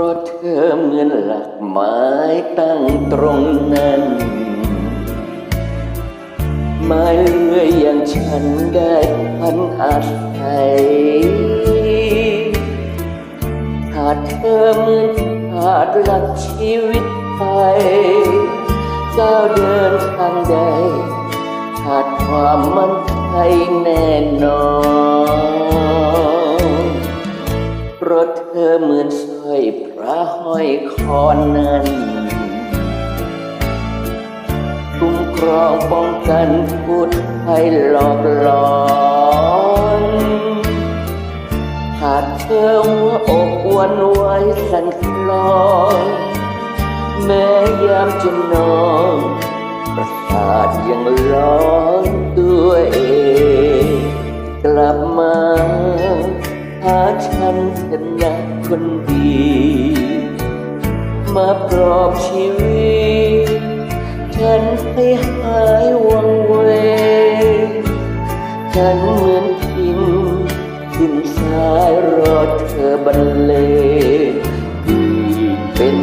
ราะเธอเหมือนหลักไม้ตั้งตรงนั้นไม้เลื่อยอย่างฉันได้พันอาศัยขาดเธอเหมือนขาดหลักชีวิตไปก้าวเดินทางใดขาดความมั่นใจแน่นอนเพราะเธอเหมือนส ยพระห้อยคอนั้นคุ้มครองป้องกันพูดให้หลอกหลอนขาดเธอหัวอกวันไหวสั่นคลอนแม้ยามจะนอนประสาทยังร้อนตัวเองกลับมาหาฉันเถอะนะ คนดี มาปลอบชีวิต ฉันให้หายวังเวฉันเหมือนทิ้งดินสายรอเธอบรรเลงเป็น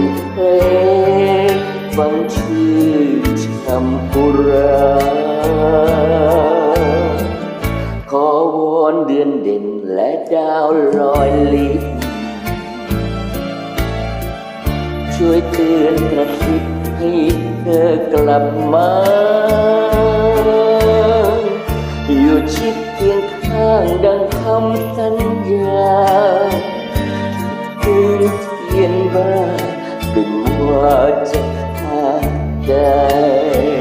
ช่วยเตือนกระซิบให้เธอกลับมา อยู่ชิดเคียงข้างดังคำสัญญาคืนเทียนบ้าเป็นว่าจะหาได้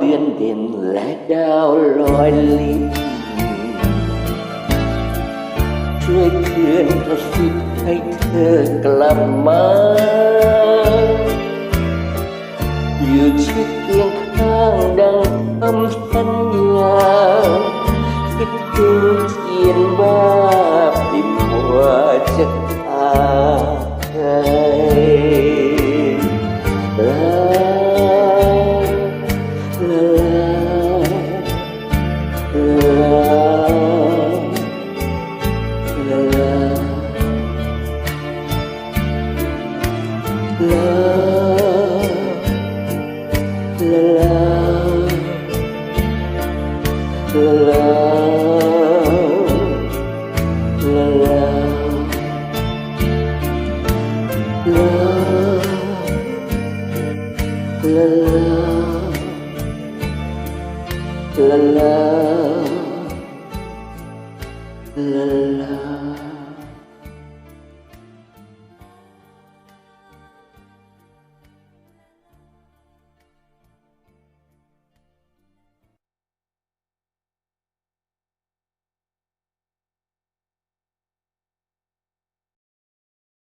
วอนเดือนเด่นและดาวลอยลิบช่วยเตื la la la la